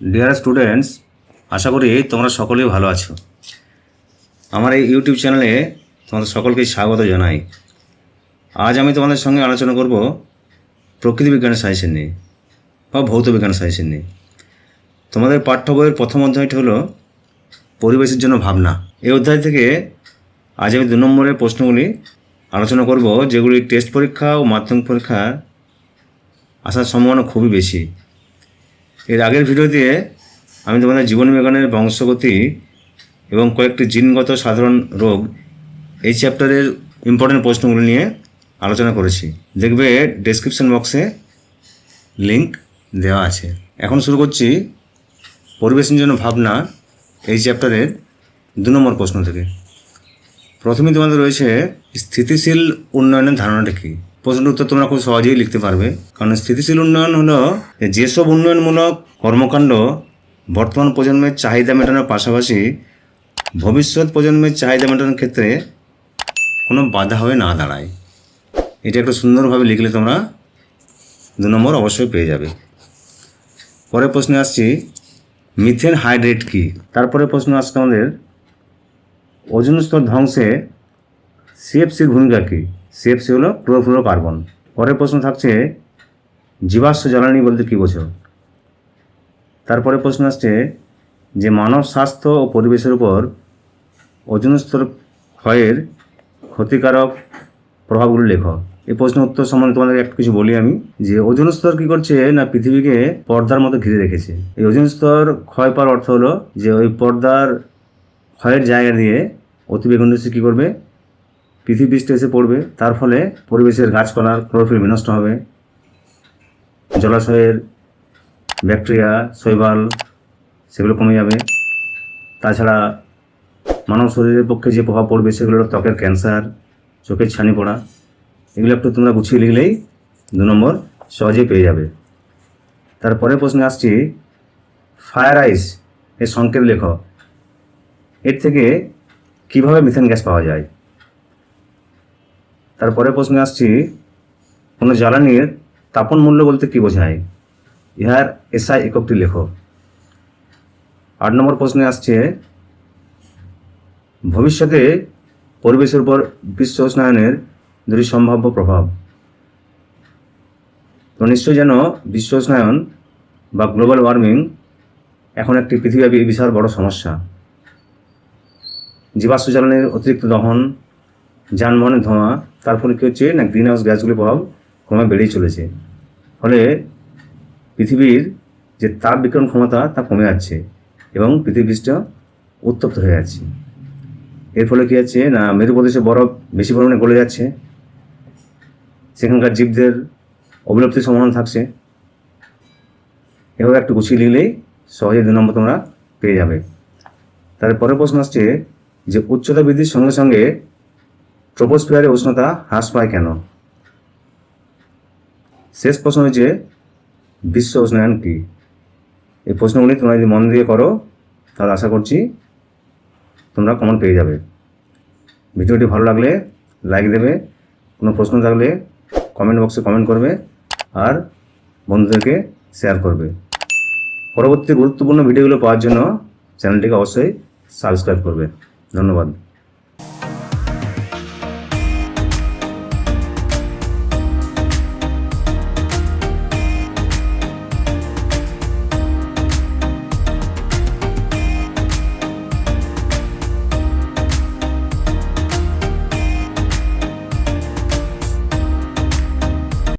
Dear students আশা করি তোমরা সকলেই ভালো আছো। আমার এই ইউটিউব চ্যানেলে তোমাদের সকলকে স্বাগত জানাই। আজ আমি তোমাদের সঙ্গে আলোচনা করব প্রকৃতি বিজ্ঞান সায়েন্সের নিয়ে বা ভৌত বিজ্ঞান সায়েন্সের নিয়ে। তোমাদের পাঠ্য বইয়ের প্রথম অধ্যায়টি হলো পরিবেশের জন্য ভাবনা। এই অধ্যায় থেকে আজ আমি দু নম্বরের প্রশ্নগুলি আলোচনা করব, যেগুলি টেস্ট পরীক্ষা ও মাধ্যমিক পরীক্ষা আসার সম্ভাবনা খুবই বেশি। এর আগের ভিডিওতে আমি তোমাদের জীবন বিজ্ঞানের বংশগতি এবং কয়েকটি জিনগত সাধারণ রোগ এই চ্যাপ্টারের ইম্পর্টেন্ট প্রশ্নগুলো নিয়ে আলোচনা করেছি। দেখবে ডেসক্রিপশন বক্সে লিংক দেওয়া আছে। এখন শুরু করছি পরিবেশের জন্য ভাবনা এই চ্যাপ্টারের দু নম্বর প্রশ্ন থেকে। প্রথমে তোমাদের রয়েছে স্থিতিশীল উন্নয়নের ধারণাটা কী? প্রশ্নটির উত্তর তোমরা খুব সহজেই লিখতে পারবে। কারণ স্থিতিশীল উন্নয়ন হলো যেসব উন্নয়নমূলক কর্মকাণ্ড বর্তমান প্রজন্মের চাহিদা মেটানোর পাশাপাশি ভবিষ্যৎ প্রজন্মের চাহিদা মেটানোর ক্ষেত্রে কোনো বাধা হয়ে না দাঁড়ায়। এটা একটু সুন্দরভাবে লিখলে তোমরা দু নম্বর অবশ্যই পেয়ে যাবে। পরের প্রশ্নে আসছি, মিথেন হাইড্রেট কী? তারপরে প্রশ্ন আসছে আমাদের ওজন স্তর ধ্বংসে সিএফসির ভূমিকা কী? সিএফসি হলো ক্লোরোফ্লোরো কার্বন পরের প্রশ্ন থাকছে, জীবাশ্ম জ্বালানি বলতে কী বোঝো? তারপরে প্রশ্ন আসছে যে মানব স্বাস্থ্য ও পরিবেশের উপর ওজন স্তর ক্ষয়ের ক্ষতিকারক প্রভাবগুলো লেখো। এই প্রশ্নের উত্তর সম্বন্ধে তোমাদের একটা কিছু বলি আমি, যে ওজন স্তর কী করছে না পৃথিবীকে পর্দার মতো ঘিরে রেখেছে? এই ওজন স্তর ক্ষয় পাওয়ার অর্থ হলো যে ওই পর্দার ক্ষয়ের জায়গা দিয়ে অতিবেগুন কী করবে? পৃথিবী এসে পড়বে, তার ফলে পরিবেশের গাছপালার ক্লোরোফিল বিনষ্ট হবে, জলাশয়ের ব্যাকটেরিয়া, শৈবাল সেগুলো কমে যাবে। তাছাড়া মানব শরীরের পক্ষে যে প্রভাব পড়বে সেগুলো ত্বকের ক্যান্সার, চোখের ছানি পড়া। এগুলো একটু তোমরা গুছিয়ে লিখলেই দু নম্বর সহজেই পেয়ে যাবে। তারপরে প্রশ্নে আসছি, ফায়ার আইস এর সংকেত লেখ। এর থেকে কীভাবে মিথেন গ্যাস পাওয়া যায়? তারপরে প্রশ্নে আসছি, কোনো জ্বালানির তাপন মূল্য বলতে কী বোঝায়? ইহার এসআই এককটি লেখো আট নম্বর প্রশ্নে আসছে, ভবিষ্যতে পরিবেশের উপর বিশ্ব উষ্ণায়নের দুটি সম্ভাব্য প্রভাব। তো নিশ্চয়ই যেন বিশ্ব উষ্ণায়ন বা গ্লোবাল ওয়ার্মিং এখন একটি পৃথিবীব্যাপী বিশাল বড় সমস্যা। জীবাশ্ম জ্বালানির অতিরিক্ত দহন, যানবাহনের ধোঁয়া তার ফলে কী হচ্ছে না গ্রিন হাউস গ্যাসগুলির প্রভাব ক্রমে বেড়েই চলেছে। ফলে পৃথিবীর যে তাপ বিকিরণ ক্ষমতা, তা কমে যাচ্ছে এবং পৃথিবী উত্তপ্ত হয়ে যাচ্ছে। এর ফলে কী হচ্ছে না, মেরু প্রদেশে বরফ বেশি পরিমাণে গলে যাচ্ছে। সেখানকার জীবদের অবিলুপ্তির সম্ভাবনা থাকছে। এভাবে একটু গুছিয়ে লিখলেই সহজে দু নম্বর তোমরা পেয়ে যাবে। তারপরে প্রশ্ন আসছে যে উচ্চতা বৃদ্ধির সঙ্গে সঙ্গে ট্রোপোস্ফিয়ারের উষ্ণতা হ্রাস পায় কেন? শেষ প্রশ্ন হচ্ছে, বিশ্ব উষ্ণায়ন কী? এই প্রশ্নগুলি তোমরা যদি মন দিয়ে করো, তাহলে আশা করছি তোমরা কমন পেয়ে যাবে। ভিডিওটি ভালো লাগলে লাইক দেবে, কোনো প্রশ্ন থাকলে কমেন্ট বক্সে কমেন্ট করবে আর বন্ধুদেরকে শেয়ার করবে। পরবর্তী গুরুত্বপূর্ণ ভিডিওগুলো পাওয়ার জন্য চ্যানেলটিকে অবশ্যই সাবস্ক্রাইব করবে। ধন্যবাদ।